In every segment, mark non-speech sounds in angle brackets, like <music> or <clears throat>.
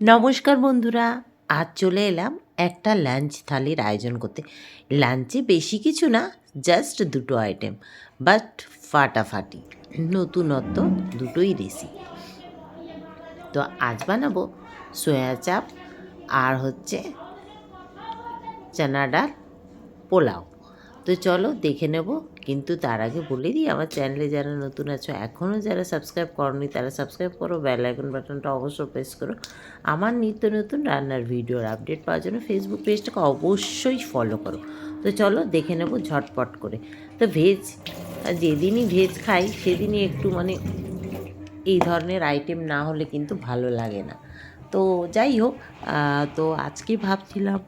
নমস্কার বন্ধুরা, আজ চলে এলাম একটা লাঞ্চ থালির আয়োজন করতে। লাঞ্চে বেশি কিছু না জাস্ট দুটো আইটেম বাট ফাটাফাটি, নতুনত্ব দুটোই রেসিপি তো আজ বানাবো সয়া চাপ আর হচ্ছে চানা ডাল পোলাও। তো চলো দেখে নেব। কিন্তু তার আগে বলে দিই, আমার চ্যানেলে যারা নতুন আছো এখনও যারা সাবস্ক্রাইব করনি, তারা সাবস্ক্রাইব করো বেল আইকন বাটনটা অবশ্যই প্রেস করো। আমার নিত্য নতুন রান্নার ভিডিওর আপডেট পাওয়ার জন্য ফেসবুক পেজটাকে অবশ্যই ফলো করো। তো চলো দেখে নেব ঝটপট করে। তো ভেজ যেদিনই ভেজ খাই, সেদিনই একটু মানে এই ধরনের আইটেম না হলে কিন্তু ভালো লাগে না। তো যাই হোক তো আজকে ভাবছিলাম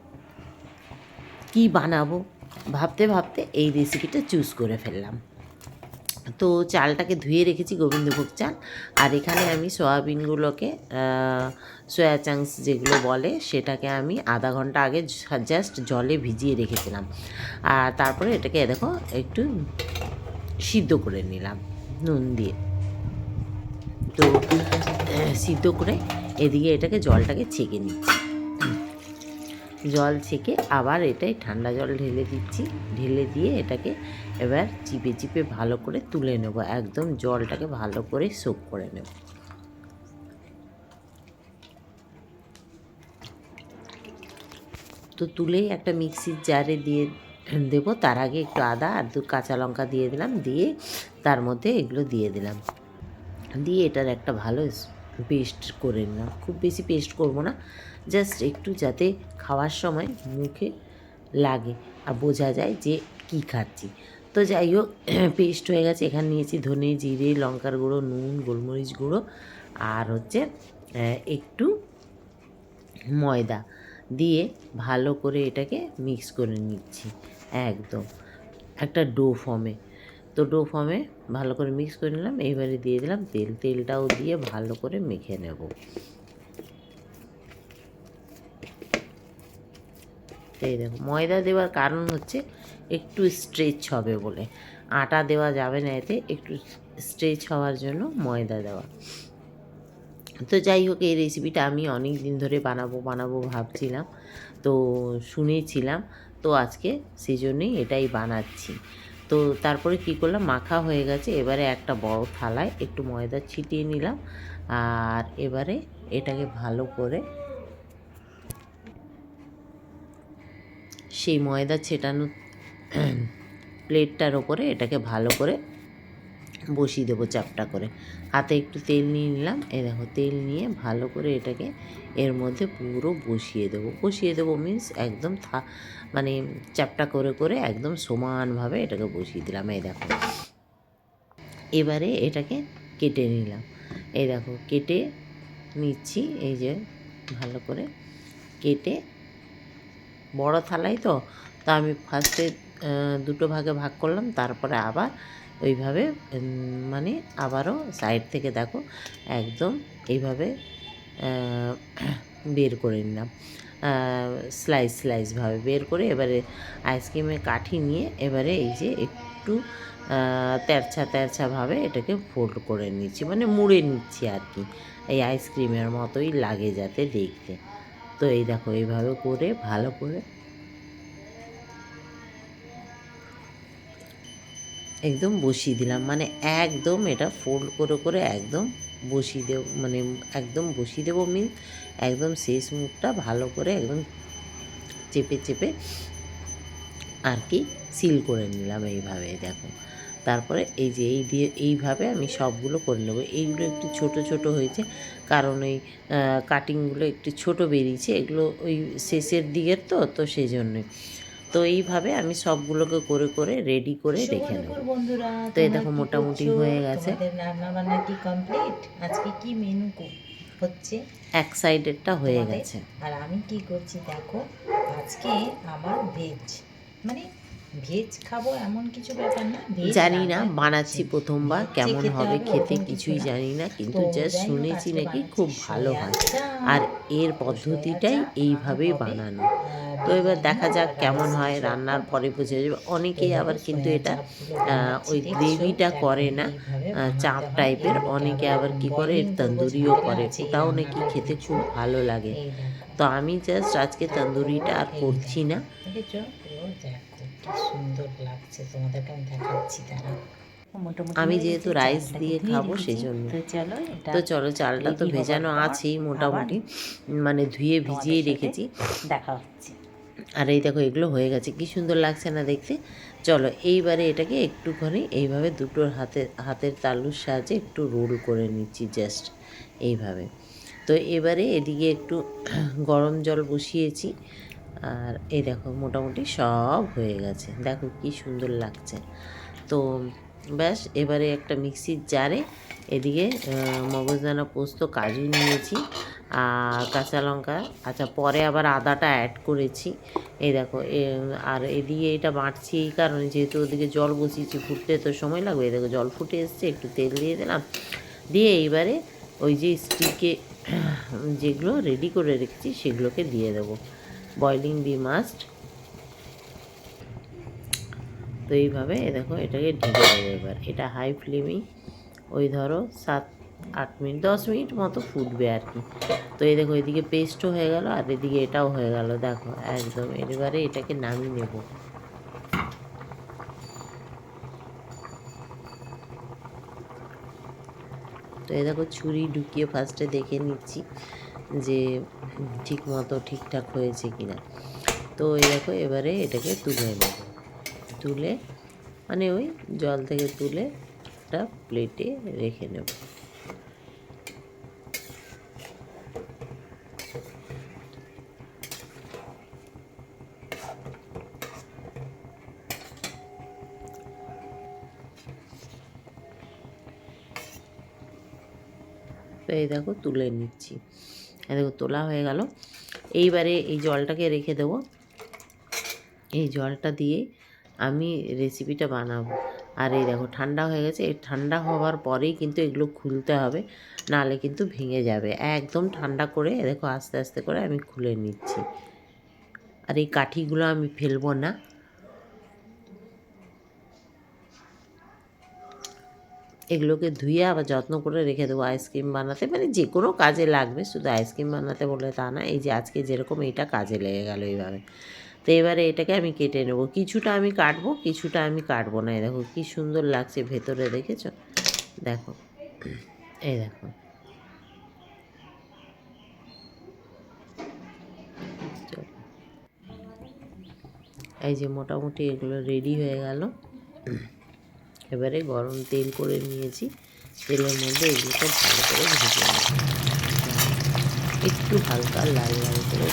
কি বানাবো? ভাবতে ভাবতে এই রেসিপিটা চুজ করে ফেললাম। তো চালটাকে ধুয়ে রেখেছি গোবিন্দভোগ চাল। আর এখানে আমি সয়াবিনগুলোকে সয়া চাংস যেগুলো বলে, সেটাকে আমি আধা ঘণ্টা আগে জাস্ট জলে ভিজিয়ে রেখেছিলাম। আর তারপরে এটাকে দেখো, একটু সিদ্ধ করে নিলাম নুন দিয়ে। তো, সিদ্ধ করে এদিকে এটাকে জলটাকে ছেঁকে নিচ্ছি। জল ছেঁকে আবার এটাই ঠান্ডা জল ঢেলে দিচ্ছি। ঢেলে দিয়ে এটাকে এবার চিপে চিপে ভালো করে তুলে নেব। একদম জলটাকে ভালো করে সোক করে নেব। তো তুলেই একটা মিক্সির জারে দিয়ে দেব। তার আগে একটু আদা আর দু কাঁচা লঙ্কা দিয়ে দিলাম। দিয়ে তার মধ্যে এগুলো দিয়ে দিলাম। দিয়ে এটার একটা ভালো পেস্ট করে নিলাম। খুব বেশি পেস্ট করব না জাস্ট একটু যাতে খাওয়ার সময় মুখে লাগে আর বোঝা যায় যে কি খাচ্ছি। তো যাই হোক <clears throat> পেস্ট হয়ে গেছে। এখানে নিয়েছি ধনে জিরে, লঙ্কার গুঁড়ো, নুন, গোলমরিচ গুঁড়ো আর হচ্ছে একটু ময়দা দিয়ে ভালো করে এটাকে মিক্স করে নিচ্ছি। একদম। একটা ডো ফর্মে তো ডো ফর্মে ভালো করে মিক্স করে নিলাম। এইবারে দিয়ে দিলাম তেল। তেলটাও দিয়ে ভালো করে মেখে নেব। এই দেখো, ময়দা দেওয়ার কারণ হচ্ছে একটু স্ট্রেচ হবে বলে। আটা দেওয়া যাবে না এতে, একটু স্ট্রেচ হওয়ার জন্য ময়দা দেওয়া। তো যাই হোক, এই রেসিপিটা আমি অনেক দিন ধরে বানাবো বানাবো ভাবছিলাম। তো শুনেছিলাম। তো আজকে সেই জন্যই এটাই বানাচ্ছি। তো তারপরে কি করলাম? মাখা হয়ে গেছে। এবারে একটা বড় থালায় একটু ময়দা ছিটিয়ে নিলাম। আর এবারে এটাকে ভালো করে সেই ময়দা ছেটানো প্লেটটার <clears throat> ওপরে এটাকে ভালো করে বসিয়ে দেবো চাপটা করে। হাতে একটু তেল নিয়ে নিলাম। এই দেখো, তেল নিয়ে ভালো করে এটাকে এর মধ্যে পুরো বসিয়ে দেবো। বসিয়ে দেবো মিন্স একদম থা মানে চাপটা করে করে একদম সমানভাবে এটাকে বসিয়ে দিলাম। এই দেখো। এবারে এটাকে কেটে নিলাম। এই দেখো, কেটে নিচ্ছি। এই যে ভালো করে কেটে, বড় থালাই তো, তা আমি ফার্স্টে দুটো ভাগে ভাগ করলাম। তারপরে আবার ওইভাবে মানে আবারও সাইড থেকে দেখো, একদম এইভাবে বের করে নিলাম। স্লাইস স্লাইসভাবে বের করে এবারে আইসক্রিমের কাঠি নিয়ে এবারে এই যে একটু তেরছা তেরছাভাবে এটাকে ফোল্ড করে নিচ্ছি মানে মুড়ে নিচ্ছি আর কি। এই আইসক্রিমের মতোই লাগে যাতে দেখতে। তো এই দেখো, এইভাবে করে, ভালো করে একদম বসিয়ে দিলাম। মানে একদম এটা ফোল্ড করে করে একদম বসিয়ে দেব মানে একদম বসিয়ে দেবো মিন একদম শেষ মুখটা ভালো করে একদম চেপে চেপে আর কি সিল করে নিলাম এইভাবে, দেখো। তারপরে এই যে এই দিয়ে এইভাবে আমি সবগুলো করে নেব। এইগুলো একটু ছোট ছোট হয়েছে কারণ ওই কাটিংগুলো একটু ছোট বেরিয়েছে। এগুলো ওই শেষের দিকের তো তো সেই জন্যই। তো এইভাবে আমি সবগুলোকে করে করে রেডি করে রেখে নেব। বন্ধুরা তো এই দেখো মোটামুটি হয়ে গেছে। কি কমপ্লিট আজকে কি মেনু হচ্ছে? এক সাইডেরটা হয়ে গেছে। আর আমি কি করছি দেখো আজকে আমার ভেজ মানে ভেজ খাব এমন কিছু ব্যাপার না জানি না বানাচ্ছি প্রথমবার কেমন হবে খেতে কিছুই জানি না কিন্তু জাস্ট শুনেছি নাকি খুব ভালো হয়। আর এর পদ্ধতিটাই এইভাবেই বানানো। তো এবার দেখা যাক কেমন হয় রান্নার পরে বুঝে যাবে। অনেকেই আবার কিন্তু এটা ওই গ্রেভিটা করে না চাপ টাইপের। অনেকে আবার কি করে এর তন্দুরিও করে। ওটাও নাকি খেতে খুব ভালো লাগে। তো আমি জাস্ট আজকে তন্দুরিটা আর করছি না। সুন্দর লাগছে। তোমাদেরকে আমি দেখাচ্ছি তারা আমি যেহেতু রাইস দিয়ে খাব সেজন্য। তো চলো তো চলো চালটা তো ভেজানো আছেই মোটামুটি। মানে ধুয়ে ভিজিয়ে রেখেছি। দেখা হচ্ছে। আর এই দেখো এগুলো হয়ে গেছে। কি সুন্দর লাগছে না দেখতে? চলো এইবারে এটাকে একটুখানি এইভাবে দুটোর হাতে হাতের তালুর সাহায্যে একটু রোল করে নিচ্ছি জাস্ট এইভাবে। তো এবারে এদিকে একটু গরম জল বসিয়েছি। আর এই দেখো, মোটামুটি সব হয়ে গেছে। দেখো কি সুন্দর লাগছে। তো ব্যাস, এবারে একটা মিক্সির জারে এদিকে মগজদানা পোস্ত, কাজু নিয়েছি আর কাঁচা লঙ্কা। আচ্ছা পরে আবার আদাটা অ্যাড করেছি। এই দেখো আর এদিকে এটা বাটছি এই কারণে, যেহেতু ওদিকে জল বসিয়েছি, ফুটতে তো সময় লাগবে। এই দেখো, জল ফুটে এসছে, একটু তেল দিয়ে দিলাম। দিয়ে এইবারে ওই যে স্টিকে যেগুলো রেডি করে রেখেছি, সেগুলোকে দিয়ে দেবো। বয়লিং বি মাস্ট তো এইভাবে দেখো, এটাকে ঢেকে দেবো এবার। এটা হাই ফ্লেমেই ওই ধরো সাত, আট মিনিট, দশ মিনিট মতো ফুটবে আর কি। তো এই দেখো, এদিকে পেস্টও হয়ে গেল আর এদিকে এটাও হয়ে গেল, দেখো, একদম। এবারে এটাকে নামিয়ে নেব। তো এই দেখো, ছুরি ঢুকিয়ে ফার্স্টে দেখে নিচ্ছি। যে ঠিক মতো ঠিকঠাক হয়েছে কি না তো এই দেখো, এবারে এটাকে তুলে নেব। তুলে মানে ওই জল থেকে তুলে একটা প্লেটে রেখে নেব। তো এই দেখো, তুলে নিচ্ছি। দেখো তোলা হয়ে গেল। এইবারে এই জলটাকে রেখে দেবো। এই জলটা দিয়ে আমি রেসিপিটা বানাবো। আর এই দেখো, ঠান্ডা হয়ে গেছে। এই ঠান্ডা হওয়ার পরেই কিন্তু এগুলো খুলতে হবে নাহলে কিন্তু ভেঙে যাবে। একদম ঠান্ডা করে, দেখো আস্তে আস্তে করে আমি খুলে নিচ্ছি। আর এই কাঠিগুলো আমি ফেলব না। এগুলোকে ধুয়ে আবার যত্ন করে রেখে দেবো আইসক্রিম বানাতে। মানে যে কোনো কাজে লাগবে, শুধু আইসক্রিম বানাতে বলে তা না, এই যে আজকে যেরকম এইটা কাজে লেগে গেল এইভাবে। তো এবারে এটাকে আমি কেটে নেব। কিছুটা আমি কাটবো, কিছুটা আমি কাটবো না। এই দেখো কি সুন্দর লাগছে ভেতরে, দেখেছ? দেখো, এই দেখো। এই যে মোটামুটি এগুলো রেডি হয়ে গেল। এবারে গরম তেল করে নিয়েছি। তেলের মধ্যে এগুলোকে ভালো করে ভেজে একটু হালকা লাল লাল করে।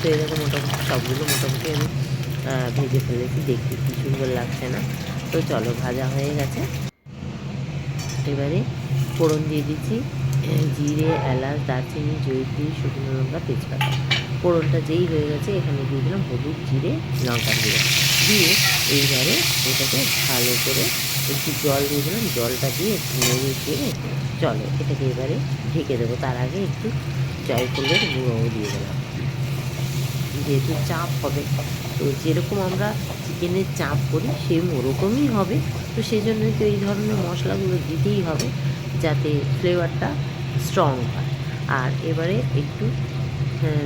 তো এরকম মোটামুটি সবগুলো মোটামুটি আমি ভেজে ফেলেছি। দেখতে কি সুন্দর লাগছে না? তো চলো, ভাজা হয়ে গেছে। এবারে ফোড়ন দিয়ে দিচ্ছি, জিরে, এলাচ, দারচিনি, জয়িত্রী, শুকনো লঙ্কা, তেজপাতা। ফোড়নটা যেই হয়ে গেছে, এখানে দিয়ে দিলাম হলুদ, জিরে লঙ্কা দিয়ে দিয়ে এইবারে এটাকে ভালো করে একটু জল দিয়ে দিলাম, জলটা দিয়ে নেড়ে চেড়ে চলো, এটাকে এবারে ঢেকে দেবো। তার আগে একটু জয়ফলের গুঁড়োও দিয়ে দিলাম। যেহেতু চাপ হবে। তো যেরকম আমরা চিকেনের চাপ করি, সেম ওরকমই হবে। তো সেই জন্যই তো এই ধরনের মশলাগুলো দিতেই হবে, যাতে ফ্লেভারটা স্ট্রং হয়। আর এবারে একটু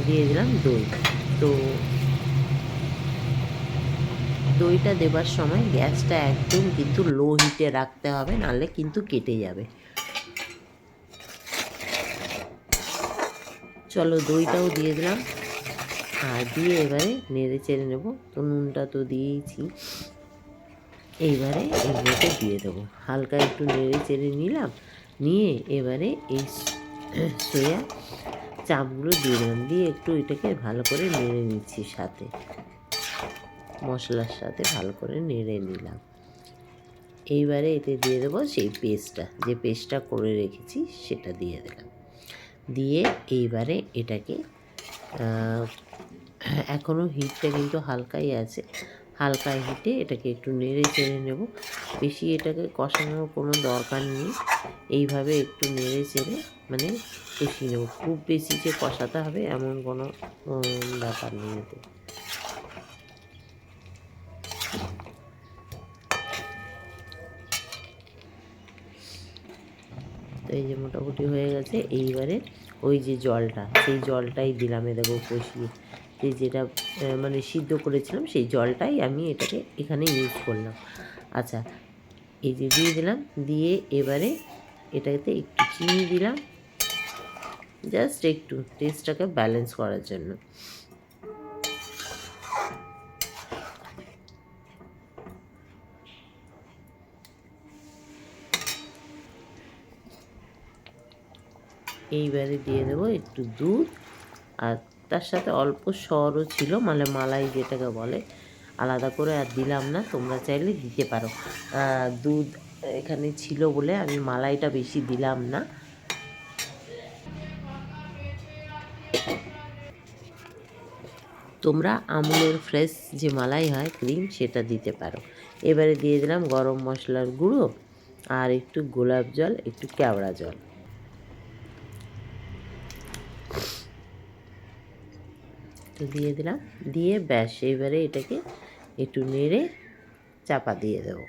দিয়ে দিলাম দই। তো দইটা দেবার সময় গ্যাসটা একদম কিন্তু লো হিটে রাখতে হবে, নাহলে কিন্তু কেটে যাবে। চলো দইটাও দিয়ে দিলাম। আর দিয়ে এবারে নেড়ে চেড়ে নেব। তো নুনটা তো দিয়েইছি এইবারে এগুলোকে দিয়ে দেবো। হালকা একটু নেড়ে চেড়ে নিলাম। নিয়ে এবারে এই সোয়া চাপগুলো দিয়ে দিলাম। দিয়ে একটু এটাকে ভালো করে নেড়ে নিচ্ছি সাথে। মশলার সাথে ভালো করে নেড়ে নিলাম। এইবারে এতে দিয়ে দেবো সেই পেস্টটা। যে পেস্টটা করে রেখেছি সেটা দিয়ে দিলাম। দিয়ে এইবারে এটাকে এখনও হিটটা কিন্তু হালকাই আছে। হালকা হিটে এটাকে একটু নেড়ে চেড়ে নেব। বেশি এটাকে কষানোর কোনো দরকার নেই। এইভাবে একটু নেড়ে চেড়ে মানে কষিয়ে নেব। খুব বেশি যে কষাতে হবে এমন কোনো ব্যাপার নেই এতে। তো এই যে মোটামুটি হয়ে গেছে। এইবারে ওই যে জলটা, সেই জলটাই দিলাম, এ দেখো কষিয়ে। যে যেটা মানে সিদ্ধ করেছিলাম, সেই জলটাই আমি এটাকে এখানে ইউজ করলাম। আচ্ছা এই যে দিয়ে দিলাম, দিয়ে এবারে এটাতে একটু চিনি দিলাম জাস্ট একটু টেস্টটাকে ব্যালেন্স করার জন্য। এইবারে দিয়ে দেবো একটু দুধ। আর তার সাথে অল্প সরও ছিল মানে মালাই যেটাকে বলে, আলাদা করে আর দিলাম না, তোমরা চাইলে দিতে পারো। দুধ এখানে ছিল বলে আমি মালাইটা বেশি দিলাম না। তোমরা আমুলের ফ্রেশ যে মালাই হয়, ক্রিম, সেটা দিতে পারো। এবারে দিয়ে দিলাম গরম মশলার গুঁড়ো আর একটু গোলাপ জল, একটু কেওড়া জল। তো দিয়ে দিলাম। দিয়ে ব্যাস এবারে এটাকে একটু নেড়ে চাপা দিয়ে দেবো।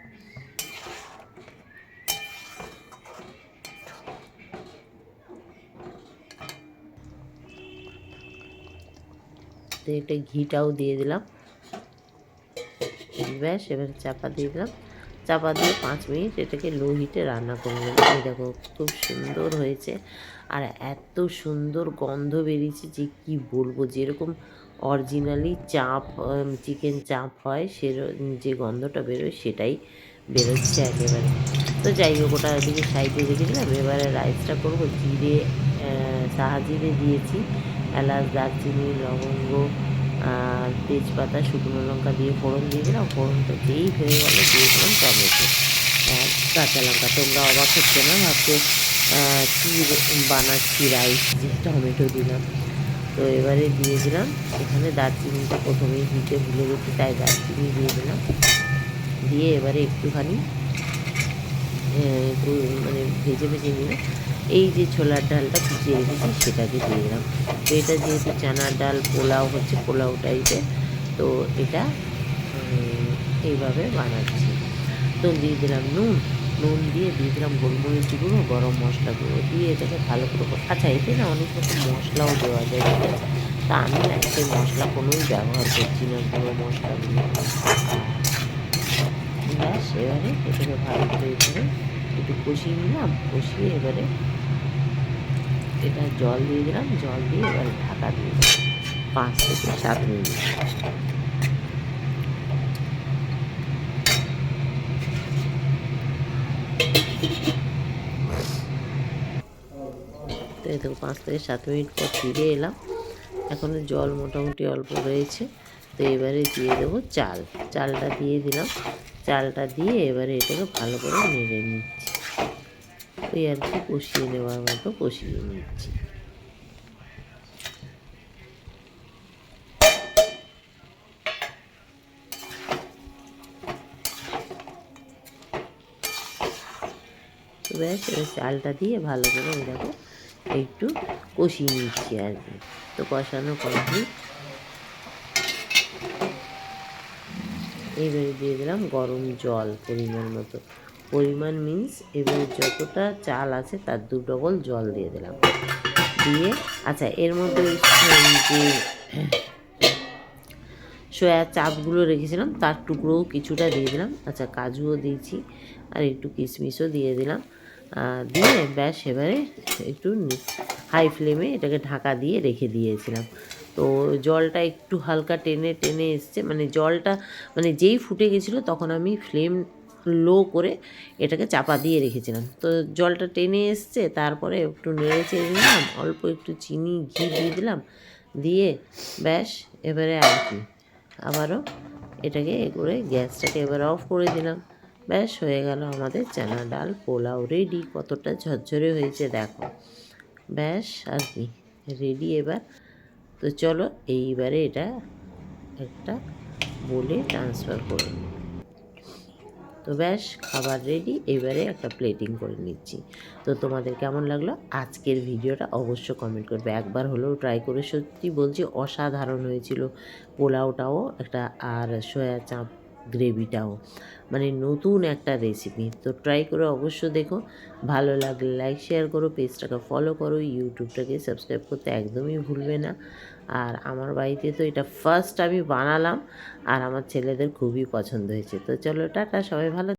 তো এটা ঘিটাও দিয়ে দিলাম। ব্যাস, এবার চাপা দিয়ে দিলাম। চাপা দিয়ে পাঁচ মিনিট এটাকে লো হিটে রান্না করে নেব এই দেখো খুব সুন্দর হয়েছে। আর এত সুন্দর গন্ধ বেরিয়েছে যে কি বলব যেরকম অরিজিনালি চাপ চিকেন চাপ হয় সে যে গন্ধটা বেরোয় সেটাই বেরোচ্ছে একেবারে। তো যাই হোক ওটা ওদিকে সাইডে রেখে দিলাম। এবারে রাইসটা করব জিরে আহ, সাহা জিরে দিয়েছি। এলাচ দারচিনি লবঙ্গ তেজপাতা, শুকনো লঙ্কা দিয়ে ফোড়ন দিয়ে দিলাম। ফোড়নটা যেই হয়ে গেলো, দিয়ে দিলাম টমেটো। আর কাঁচা লঙ্কা, তোমরা অবাক হচ্ছে না? ভাবছ কী বানাচ্ছি রাইস যে টমেটো দিলাম। তো এবারে দিয়ে দিলাম। এখানে দারচিনিটা প্রথমেই দিতে ভুলে গেছি, তাই দারচিনি দিয়ে দিলাম। দিয়ে এবারে একটুখানি একটু মানে ভেজে ভেজে নিয়ে এই যে ছোলার ডালটা ভিজিয়ে রেখেছি সেটাকে দিয়ে দিলাম। তো এটা যেহেতু চানার ডাল, পোলাও হচ্ছে পোলাও টাইপের তো এটা এইভাবে বানাচ্ছি। তো দিয়ে দিলাম নুন। নুন দিয়ে দিয়ে দিলাম গোলমরিচ গুঁড়ো, গরম মশলা গুঁড়ো। দিয়ে এটাকে ভালো করে আচ্ছা এতে না অনেক রকম মশলাও দেওয়া যায় তা আমি সেই মশলা কোনোই ব্যবহার করছি না, গুঁড়ো মশলাগুলো ব্যাস, এবারে এটাকে ভালো করে এবারে একটু কষিয়ে নিলাম। কষিয়ে এবারে এটা জল দিয়ে দিলাম, জল দিয়ে এবারে ঢাকা দিয়ে দিলাম। পাঁচ থেকে সাত মিনিট। তো এই পাঁচ থেকে সাত মিনিট পর ফিরে এলাম। এখনও জল মোটামুটি অল্প রয়েছে। তো এবারে দিয়ে দেবো চাল। চালটা দিয়ে দিলাম। চালটা দিয়ে এবারে এটাকে ভালো করে নেড়ে নিচ্ছি। ওই আর কি কষিয়ে নেওয়ার মতো কষিয়ে নিচ্ছি। ব্যাস, এবার চালটা দিয়ে ভালো করে দেখো একটু কষিয়ে নিচ্ছি আর কি। তো কষানো কমপ্লিট এবারে দিয়ে দিলাম গরম জল পরিমাণ মতো। পরিমাণ মিন্স এবারে যতটা চাল আছে তার দু ডবল জল দিয়ে দিলাম। দিয়ে আচ্ছা এর মধ্যে যে, সয়া চাপগুলো রেখেছিলাম, তার টুকরোও কিছুটা দিয়ে দিলাম। আচ্ছা কাজুও দিয়েছি, আর একটু কিশমিশও দিয়ে দিলাম। দিয়ে ব্যাস, এবারে একটু হাই ফ্লেমে এটাকে ঢাকা দিয়ে রেখে দিয়েছিলাম। তো জলটা একটু হালকা টেনে টেনে এসছে। মানে জলটা মানে যেই ফুটে গেছিল, তখন আমি ফ্লেম লো করে এটাকে চাপা দিয়ে রেখেছিলাম। তো জলটা টেনে এসছে, তারপরে একটু নেড়ে চেড়ে নিলাম, অল্প একটু চিনি, ঘি দিয়ে দিলাম, দিয়ে ব্যাস, এবারে আর কি। আবারও এটাকে এ করে গ্যাসটাকে এবার অফ করে দিলাম। ব্যাস, হয়ে গেল আমাদের চানা ডাল, পোলাও রেডি কতটা ঝরঝরে হয়েছে দেখো। ব্যাস, আর কি রেডি এবার। তো চলো এইবারে এটা একটা বলে ট্রান্সফার করে নিই। তো ব্যাস, খাবার রেডি এবারে একটা প্লেটিং করে নিচ্ছি। তো তোমাদের কেমন লাগল? আজকের ভিডিওটা অবশ্য কমেন্ট করবে। একবার হলেও ট্রাই করে সত্যি বলছি অসাধারণ হয়েছিল পোলাওটাও, একটা আর সয়া চাপ গ্রেভিটাও মানে নতুন একটা রেসিপি তো ট্রাই করে অবশ্য দেখো। ভালো লাগলে লাইক শেয়ার করো পেজটাকে ফলো করো ইউটিউবটাকে সাবস্ক্রাইব করতে একদমই ভুলবে না। আর আমার বাড়িতে তো এটা ফার্স্ট আমি বানালাম, আর আমার ছেলেদের খুবই পছন্দ হয়েছে। তো চলো, টাটা, সবাই ভালো